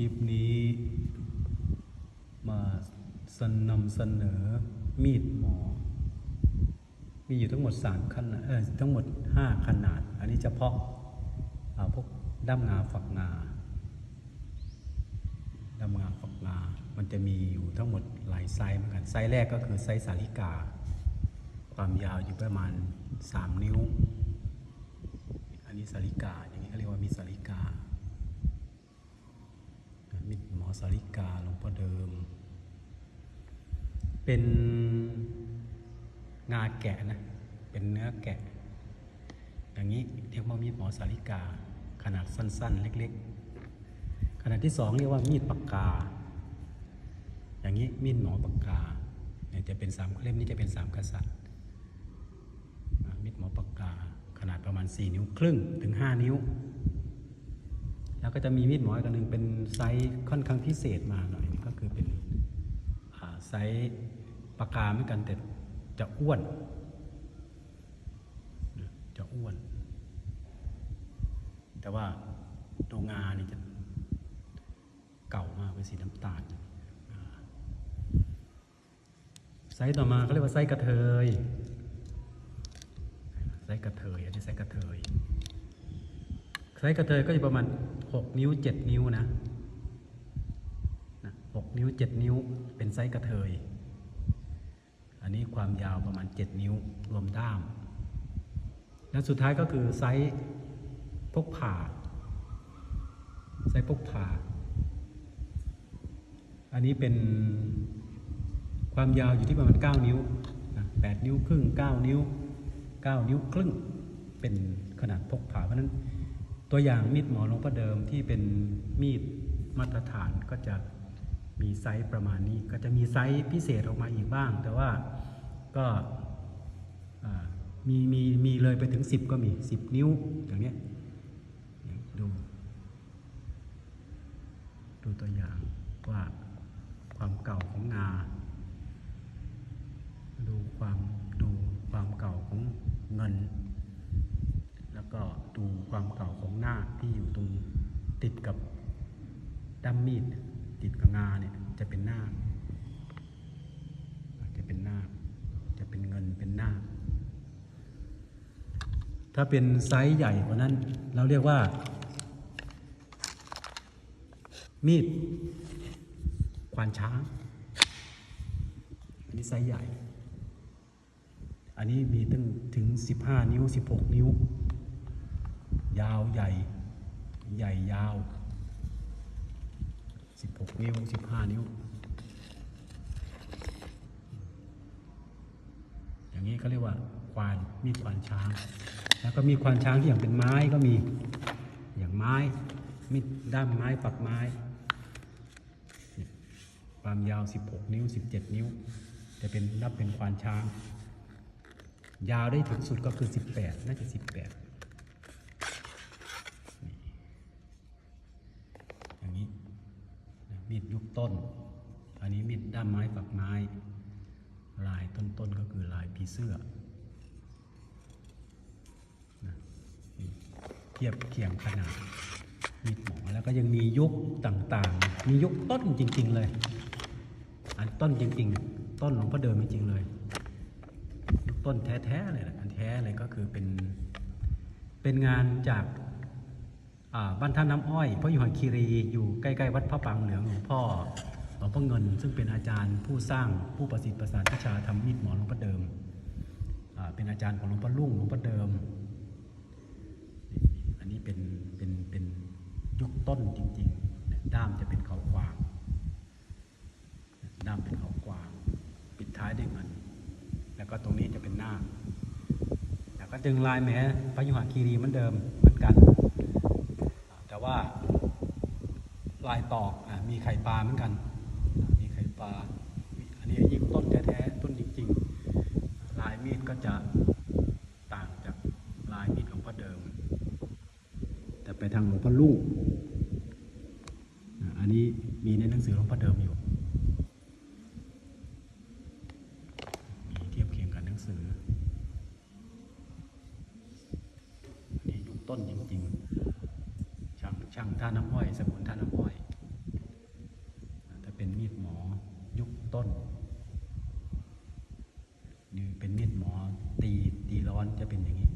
คลิปนี้ มาสนำเสนอมีดหมอ มีอยู่ทั้งหมดสามขนาดเออทั้งหมดห้าขนาด อันนี้เฉพาะอ่าพวกด้ามงาฝักงาด้ามงาฝักงา มันจะมีอยู่ทั้งหมดหลายไซส์เหมือนกัน ไซส์แรกก็คือไซส์สาลิกา ความยาวอยู่ประมาณ 3 นิ้ว อันนี้สาลิกา อย่างนี้เขาเรียกว่ามีสาลิกา มิดหมอ สาริกาหลวงพ่อเดิม เป็นงาแกะนะ เป็นเนื้อแกะ อย่างนี้เรียกว่ามีดหมอสาริกา ขนาดสั้นๆ เล็กๆ ขนาดที่สองเรียกว่ามีดปากกา อย่างนี้มีดหมอปากกาเนี่ยจะเป็นสามเล่มนี้จะเป็นสามกษัตริย์มีดหมอปากกา ขนาดประมาณ 4 นิ้วครึ่งถึง 5 นิ้ว แล้วก็จะมีมีดหมออีกอันหนึ่งเป็นไซส์ค่อนข้างพิเศษมาหน่อยก็คือเป็นไซส์ปากกาเหมือนกันแต่จะอ้วน จะอ้วน แต่ว่าตัวงานี่จะเก่ามากเป็นสีน้ำตาลไซส์ต่อมาเขาเรียกว่าไซส์กระเทยไซส์กระเทยอันนี้ไซส์กระเทย ไซส์กระเทยก็จะประมาณ6นิ้ว7นิ้วนะนะ6นิ้ว7นิ้วเป็นไซส์กระเทย อันนี้ความยาวประมาณ7นิ้วรวมด้าม แล้วสุดท้ายก็คือไซส์พกผ่า ไซส์พกผ่า อันนี้เป็นความยาวอยู่ที่ประมาณ9นิ้วนะ8นิ้วครึ่ง9นิ้ว9นิ้วครึ่งเป็นขนาดพกผ่าเพราะนั้น ตัวอย่างมีดหมอหลวงพ่อเดิมที่เป็นมีดมาตรฐานก็จะมีไซส์ประมาณนี้ ก็จะมีไซส์พิเศษออกมาอีกบ้าง แต่ว่าก็มีมีมีเลยไปถึง 10 ก็มี 10 นิ้วอย่างเนี้ยดู ดูตัวอย่างว่าความเก่าของงา ดูความดูความเก่าของเงิน ก็ดูความเก่าของหน้าที่อยู่ตรงติดกับด้ามมีดติดกับงาเนี่ยจะเป็นหน้าจะเป็นหน้าจะเป็นเงินเป็นหน้า ถ้าเป็นไซส์ใหญ่กว่านั้น เราเรียกว่า มีดควานช้าง อันนี้ไซส์ใหญ่ อันนี้มีตั้งถึง 15 นิ้ว 16 นิ้วยาว ใหญ่ ใหญ่ยาว 16 นิ้ว 15 นิ้ว อย่างนี้เขาเรียกว่าควานมีดควานช้าง แล้วก็มีควานช้างที่อย่างเป็นไม้ก็มีอย่างไม้มีดด้ามไม้ปักไม้ ความยาว 16 นิ้ว 17 นิ้ว จะเป็นนับเป็นควานช้าง ยาวได้ถึงสุดก็คือ 18 น่าจะ 18 อย่างนี้นะ มีดยุคต้น อันนี้มีดด้ามไม้ฝักไม้ ลายต้นๆก็คือลายผีเสื้อนะนี่เทียบเคียงขนาดมีดหมอแล้วก็ยังมียุคต่างๆ มียุคต้นจริง ๆ เลย อันต้นจริง ๆ ต้นหลวงพ่อเดิมจริงๆเลย ต้นแท้ๆเลยนะอันแท้เลยก็คือเป็นเป็นงานจาก บ้านท่าน้ำอ้อยพระอยู่หันคีรีอยู่ใกล้ๆวัดพระปางเหลืองหลวงพ่อหลวงพ่อเงิน ซึ่งเป็นอาจารย์ผู้สร้างผู้ประสิทธิ์ประสาทวิชาทำมีดหมอหลวงพ่อเดิมเป็นอาจารย์ของหลวงพ่อลุ่งหลวงพ่อเดิม อันนี้เป็นเป็นเป็นยุคต้นจริงๆด้ามจะเป็นเขากวาง ด้ามเป็นเขากวาง ปิดท้ายด้วยเงิน แล้วก็ตรงนี้จะเป็นหน้า แล้วก็ดึงลายแหมพระยุหคีรีเหมือนเดิมเหมือนกัน ว่าลายตอกอมีไข่ปลาเหมือนกัน มีไข่ปลา อันนี้ยิ่งต้นแท้ๆต้นจริงๆ ลายมีดก็จะต่างจากลายมีดของพ่อเดิม แต่ไปทางหลวงพ่อลูกอันนี้มีในหนังสือหลวงพ่อเดิมอยู่มีเทียบเคียงกับหนังสือนี่ยุคต้นจริงๆ่างท่าน้ำห้อยสมุนท่าน้ำห้อยถ้าเป็นมีดหมอยุคต้นนี่เป็นมีดหมอตีตีร้อนจะเป็นอย่างนี้